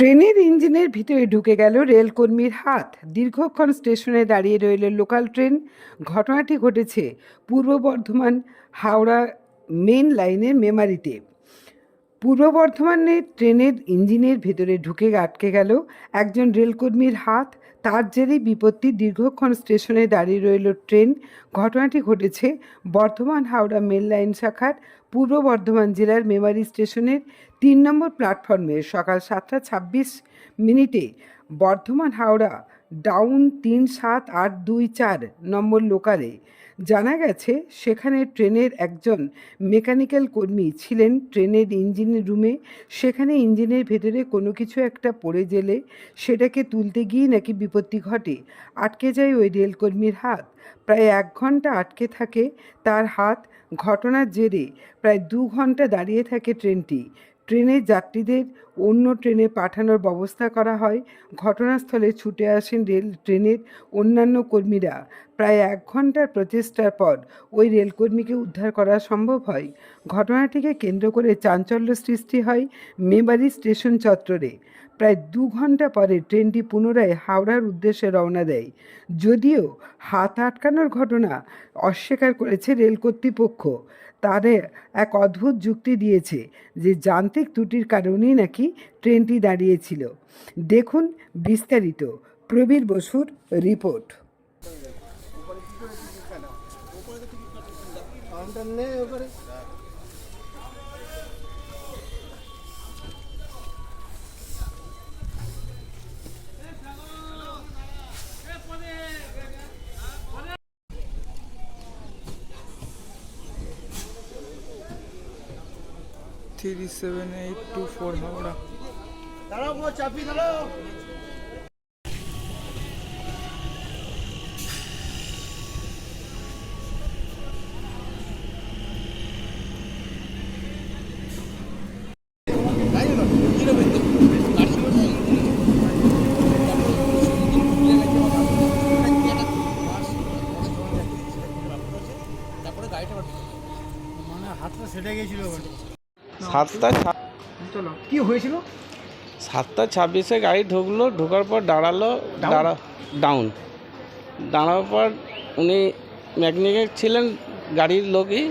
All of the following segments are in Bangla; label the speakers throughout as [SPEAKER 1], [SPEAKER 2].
[SPEAKER 1] ট্রেনের ইঞ্জিনের ভিতরে ঢুকে গেল রেলকর্মীর হাত। দীর্ঘক্ষণ স্টেশনে দাঁড়িয়ে রইল লোকাল ট্রেন। ঘটনাটি ঘটেছে পূর্ব বর্ধমান হাওড়া মেন লাইনের মেমারিতে। পূর্ব বর্ধমানে ট্রেনের ইঞ্জিনের ভেতরে ঢুকে আটকে গেল একজন রেলকর্মীর হাত। তার জেরে বিপত্তি দীর্ঘক্ষণ স্টেশনে দাঁড়িয়ে রইল ট্রেন। ঘটনাটি ঘটেছে বর্ধমান হাওড়া মেল লাইন শাখার পূর্ব বর্ধমান জেলার মেমারি স্টেশনের তিন নম্বর প্ল্যাটফর্মে সকাল সাতটা ছাব্বিশ মিনিটে বর্ধমান হাওড়া ডাউন তিন সাত আট দুই চার নম্বর লোকালে। জানা গেছে, সেখানে ট্রেনের একজন মেকানিক্যাল কর্মী ছিলেন ট্রেনের ইঞ্জিনের রুমে। সেখানে ইঞ্জিনের ভেতরে কোনো কিছু একটা পড়ে গেলে সেটাকে তুলতে গিয়ে নাকি বিপত্তি ঘটে। আটকে যায় ওই রেলকর্মীর হাত। প্রায় এক ঘণ্টা আটকে থাকে তার হাত। ঘটনার জেরে প্রায় দু ঘণ্টা দাঁড়িয়ে থাকে ট্রেনটি। ট্রেনের যাত্রীদের অন্য ট্রেনে পাঠানোর ব্যবস্থা করা হয়। ঘটনাস্থলে ছুটে আসেন রেল ট্রেনের অন্যান্য কর্মীরা। প্রায় এক ঘণ্টার প্রচেষ্টার পর ওই রেলকর্মীকে উদ্ধার করা সম্ভব হয়। ঘটনাটিকে কেন্দ্র করে চাঞ্চল্য সৃষ্টি হয় মেবারি স্টেশন চত্বরে। প্রায় দু ঘণ্টা পরে ট্রেনটি পুনরায় হাওড়ার উদ্দেশ্যে রওনা দেয়। যদিও হাত আটকানোর ঘটনা অস্বীকার করেছে রেল কর্তৃপক্ষ। তাদের এক অদ্ভুত যুক্তি দিয়েছে যে যান্ত্রিক ত্রুটির কারণেই নাকি ট্রেনটি দাঁড়িয়েছিল। দেখুন বিস্তারিত প্রবীর বসুর report.
[SPEAKER 2] Three seven eight two four Howrah.
[SPEAKER 3] মানে হাতটা সেটে গেছিল
[SPEAKER 4] সাতটা
[SPEAKER 3] চলো কি হয়েছিল?
[SPEAKER 4] সাতটা ছাব্বিশে গাড়ি ঢুকলো ঢোকার পর দাঁড়াল দাঁড়া ডাউন দাঁড়ানোর পর উনি মেকানিক ছিলেন গাড়ির লোকই।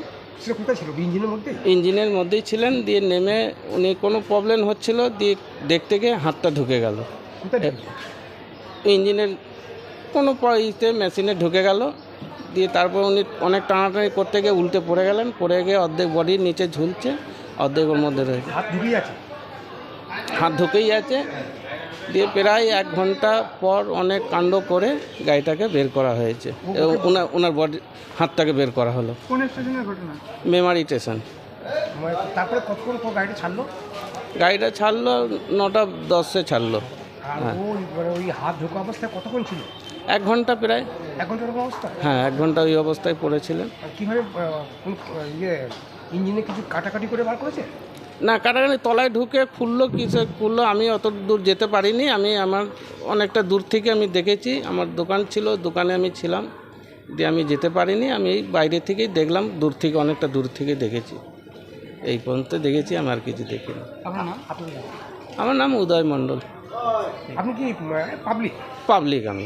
[SPEAKER 3] কোথায় ছিল? ইঞ্জিনের মধ্যে?
[SPEAKER 4] ইঞ্জিনের মধ্যেই ছিলেন দিয়ে নেমে উনি কোনো প্রবলেম হচ্ছিল দিয়ে দেখতে গিয়ে হাতটা ঢুকে গেল। ইঞ্জিনের কোনো ইতে মেশিনে ঢুকে গেল দিয়ে তারপর উনি অনেক টানাটানি করতে গিয়ে উল্টে পড়ে গেলেন পড়ে গিয়ে অর্ধেক বডির নিচে ঝুলছে। অর্ধেক ওর মধ্যে রয়েছে।
[SPEAKER 3] হাত ঢুকিয়ে আছে?
[SPEAKER 4] হাত ঢুকেই আছে। দিয়ে প্রায় এক ঘণ্টা পর অনেক কাণ্ড করে গাড়িটাকে বের করা হয়েছে। এবং ওনার ওনার বডি হাতটাকে বের করা হলো।
[SPEAKER 3] কোন স্টেশনের ঘটনা?
[SPEAKER 4] মেমারি স্টেশন।
[SPEAKER 3] তারপরে কতক্ষণ পর গাড়িটা ছাড়লো?
[SPEAKER 4] গাড়িটা ছাড়লো নটা দশে ছাড়লো।
[SPEAKER 3] ওই মানে হাত ঢোকা অবস্থায় কতক্ষণ ছিল?
[SPEAKER 4] এক ঘণ্টা প্রায়।
[SPEAKER 3] অবস্থা?
[SPEAKER 4] হ্যাঁ এক ঘণ্টা ওই অবস্থায় পড়েছিলেন।
[SPEAKER 3] কীভাবে ইয়ে ইঞ্জিনে কিছু কাটাকাটি করে বার করেছে?
[SPEAKER 4] না কাটাকাটি তলায় ঢুকে খুললো কিসে খুললো আমি অত দূর যেতে পারিনি। আমি আমার অনেকটা দূর থেকে আমি দেখেছি আমার দোকান ছিল দোকানে আমি ছিলাম দিয়ে আমি যেতে পারিনি। আমি এই বাইরে থেকেই দেখলাম দূর থেকে অনেকটা দূর থেকে দেখেছি। এই পর্যন্ত দেখেছি আমি আর কিছু দেখিনি। আমার নাম উদয় মণ্ডল।
[SPEAKER 3] আপনি কি পাবলিক
[SPEAKER 4] পাবলিক আমি।